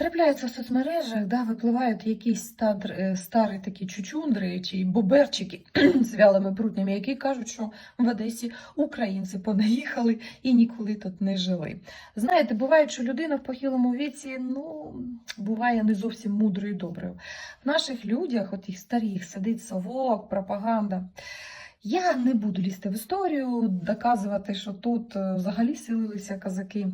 Трапляються в соцмережах, да, випливають якісь стадр, е, старі такі чучундри чи боберчики з вялими прутнями, які кажуть, що в Одесі українці понаїхали і ніколи тут не жили. Знаєте, буває, що людина в похилому віці ну, буває не зовсім мудрою і доброю. В наших людях, от їх старих, сидить совок, пропаганда. Я не буду лізти в історію, доказувати, що тут е, взагалі селилися казаки.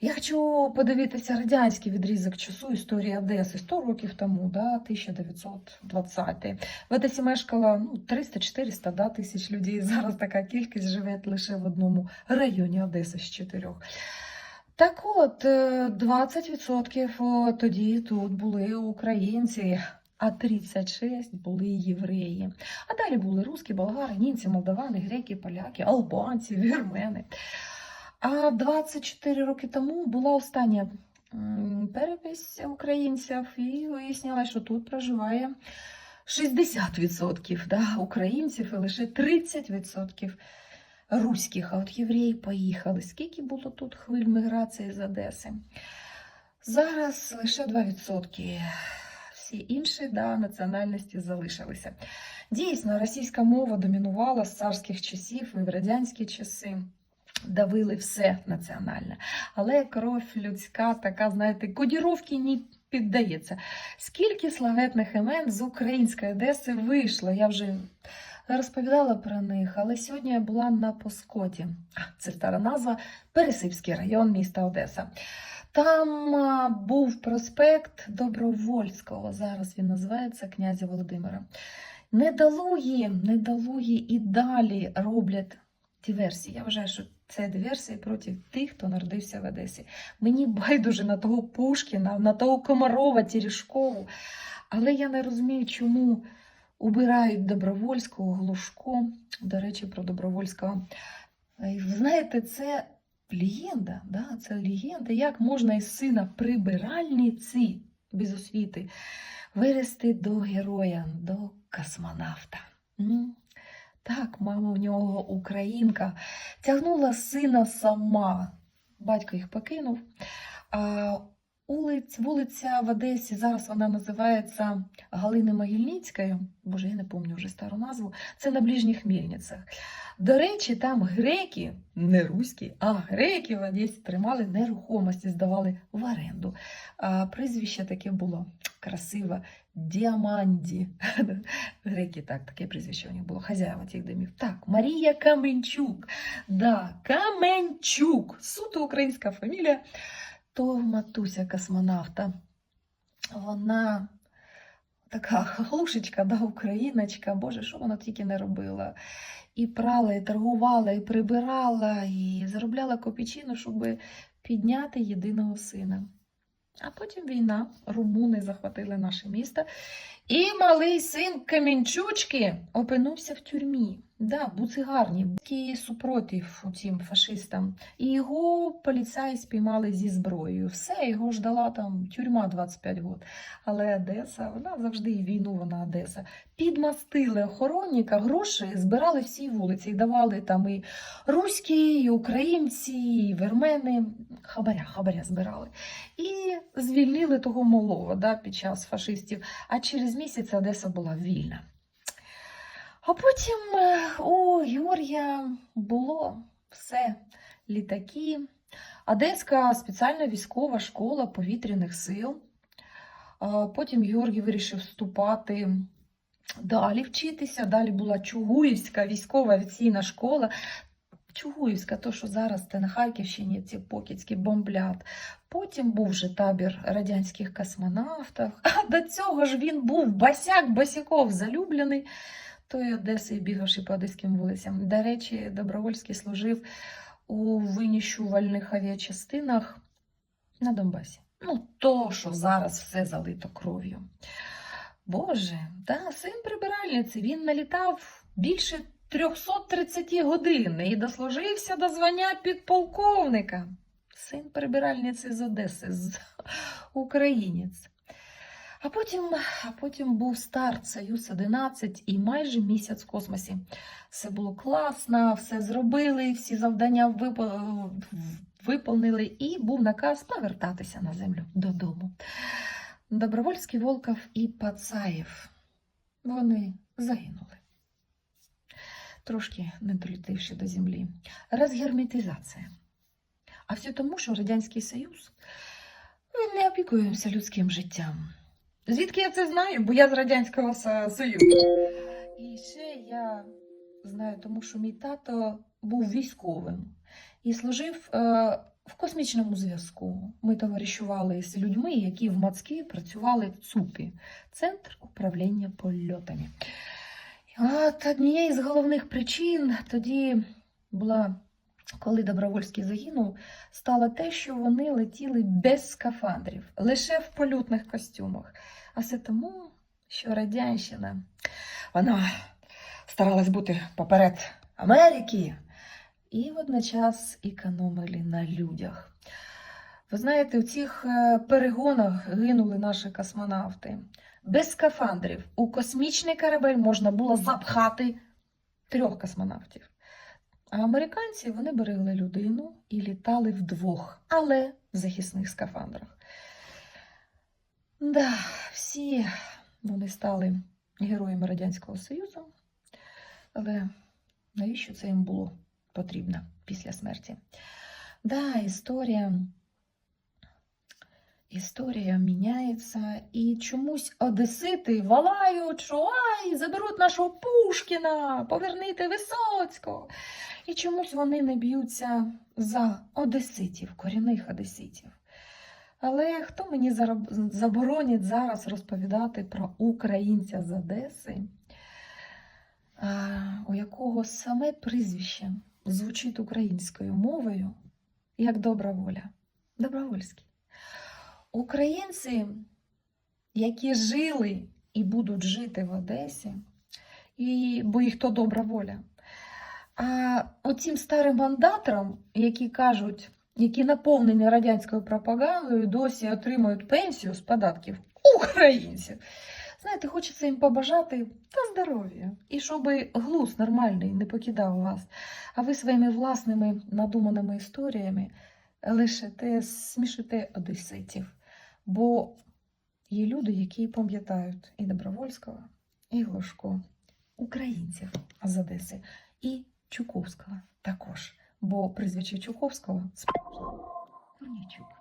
Я хочу подивитися радянський відрізок часу історії Одеси 100 років тому, да, 1920. В Одесі мешкало ну, 300-400 да, тисяч людей. Зараз така кількість живе лише в одному районі Одеси з чотирьох. Так от, е, 20% тоді тут були українці, а 36 були євреї. А далі були русські, болгари, німці, молдавани, греки, поляки, албанці, вірмени. А 24 роки тому була остання перепись українців, і вияснилось, що тут проживає 60% да, українців і лише 30% руських. А от євреї поїхали. Скільки було тут хвиль міграції з Одеси? Зараз лише 2%. Всі інші да, національності залишилися. Дійсно, російська мова домінувала з царських часів і в радянські часи. Давили все національне. Але кров людська, така, знаєте, кодіровки не піддається. Скільки славетних імен з української Одеси вийшло? Я вже розповідала про них, але сьогодні я була на Поскоті. Це стара назва Пересипський район міста Одеса. Там був проспект Добровольського. Зараз він називається князя Володимира. Недолугі, недолугі і далі роблять диверсії. Я вважаю, що це диверсія проти тих, хто народився в Одесі. Мені байдуже на того Пушкіна, на того Комарова, Терешкову. Але я не розумію, чому убирають Добровольського, Глушко. До речі, про Добровольського. Ви знаєте, це легенда, да? це легенда, як можна із сина прибиральниці без освіти вирости до героя, до космонавта. Так, мама в нього українка, тягнула сина сама. Батько їх покинув. Улиць, вулиця в Одесі, зараз вона називається Галини Могильницькою. Боже, я не пам'ятаю вже стару назву. Це на ближніх Мільницях. До речі, там греки, не руські, а греки в Одесі тримали нерухомості, здавали в оренду. А прізвище таке було красиве Діаманді. Греки, так, таке прізвище у них було, хазяїва тих домів. Так, Марія Каменчук. Да, Каменчук. Суто українська фамілія. То матуся космонавта. Вона така глушечка, да, україночка. Боже, що вона тільки не робила? І прала, і торгувала, і прибирала, і заробляла копійчину, щоб підняти єдиного сина. А потім війна, румуни захватили наше місто. І малий син Камінчучки опинився в тюрмі. Да, буцигарні, який супротив цим фашистам. І його поліцаї спіймали зі зброєю. Все, його ждала там тюрма 25 років. Але Одеса, вона завжди і війну, вона Одеса. Підмастили охоронника, гроші збирали всі вулиці і давали там і руські, і українці, і вермени. Хабаря, хабаря збирали. І звільнили того малого да, під час фашистів. А через місяць Одеса була вільна. А потім е, у Георгія було все: літаки, Одеська спеціальна військова школа повітряних сил. Потім Георгій вирішив вступати далі вчитися. Далі була Чугуївська військова авіаційна школа. Чугуївська, то що зараз це на Харківщині ці покидьки бомблять. Потім був вже табір радянських космонавтів. А до цього ж він був басяк басяков залюблений тої Одеси і бігавши по одеським вулицям. До речі, Добровольський служив у винищувальних авіачастинах на Донбасі. Ну, то, що зараз все залито кров'ю. Боже, та син прибиральниці, він налітав більше 330 годин і дослужився до звання підполковника. Син прибиральниці з Одеси, з українець. А потім, а потім був старт Союз 11 і майже місяць в космосі. Все було класно, все зробили, всі завдання вип... виповнили, і був наказ повертатися на землю додому. Добровольський Волков і Пацаєв. Вони загинули, трошки не долетівши до землі. Розгерметизація. А все тому, що Радянський Союз він не опікуємося людським життям. Звідки я це знаю? Бо я з Радянського Союзу. І ще я знаю, тому що мій тато був військовим і служив е, в космічному зв'язку. Ми товаришували з людьми, які в Мацькі працювали в ЦУПі Центр управління польотами. Однією з головних причин тоді була, коли Добровольський загинув, стало те, що вони летіли без скафандрів, лише в польотних костюмах. А все тому, що Радянщина вона старалась бути поперед Америки і водночас економили на людях. Ви знаєте, у цих е, перегонах гинули наші космонавти. Без скафандрів у космічний корабель можна було запхати трьох космонавтів. А американці вони берегли людину і літали вдвох, але в захисних скафандрах. Да, всі вони стали героями Радянського Союзу, але навіщо це їм було потрібно після смерті? Да, історія, історія міняється, і чомусь одесити валають, що ай, заберуть нашого Пушкіна, поверніть Висоцького. І чомусь вони не б'ються за одеситів, корінних одеситів. Але хто мені заборонить зараз розповідати про українця з Одеси, у якого саме прізвище звучить українською мовою як добра воля? Добровольський. Українці, які жили і будуть жити в Одесі, і, бо їх то добра воля. А оцім старим мандаторам, які кажуть, які наповнені радянською пропагандою, досі отримують пенсію з податків українців. Знаєте, хочеться їм побажати та здоров'я, і щоб глузд нормальний не покидав вас, а ви своїми власними надуманими історіями лишите, смішите одеситів. Бо є люди, які пам'ятають і Добровольського, і Глушко, українців з Одеси, і Чуковського також. Бо прізвище Чуковського справжнє Корнійчук.